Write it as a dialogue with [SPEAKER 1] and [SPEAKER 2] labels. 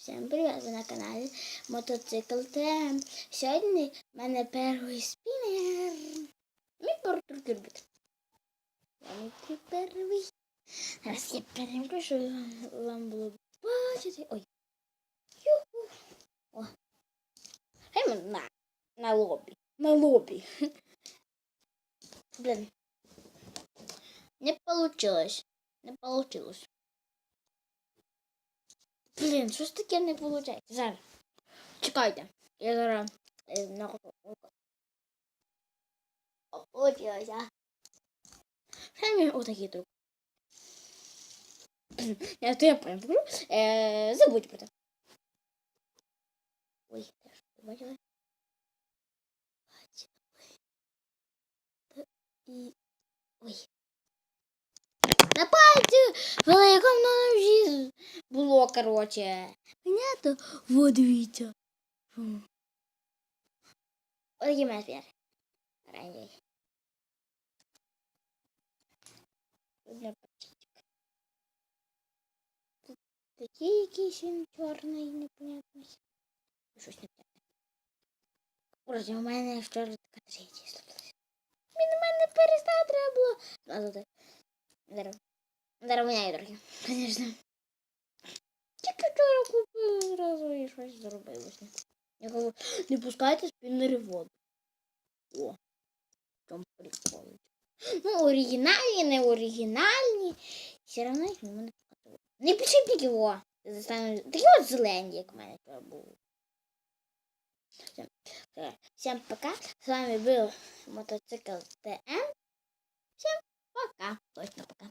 [SPEAKER 1] Всім привіт, ви на каналі Мотоцикл ТМ. Сьогодні в мене перший спінер. Мій робити. Я мій перший. Зараз я перемішу, щоб вам було бачити. Ой. Юху. О. Хай на, на лобі. На лобі. Блин. Не получилось. Не получилось. Блін, ж таке не виходить? Зараз. Чекайте. Я зараз е, на Получилося. Хай мені отакий друг. Я то я прям покажу. Е, забудь про це. Ой, теж побачили? Бачили. І... Ой. На пальці великому було, короче. Понятно? Вот дивіться. Ось такий мене тепер. Ранній. Для пальчик. Тут такий якийсь він чорний, непонятний. Щось непонятне. Вроді у мене вчора така третя слухалася. Він у мене перестав треба було. Назад. Зараз. Зараз міняю трохи, звісно. Тільки вчора купив зразу і щось зробилося. Я кажу, не пускайте спіннери в воду. О, в чому прикол. Ну, оригінальні, не оригінальні. Все одно їх не мене показувати. Не підшипники його. Застану... Такі от зелені, як в мене вчора були. Всем, всем пока. С вами был мотоцикл ТМ. Всем пока. Точно пока.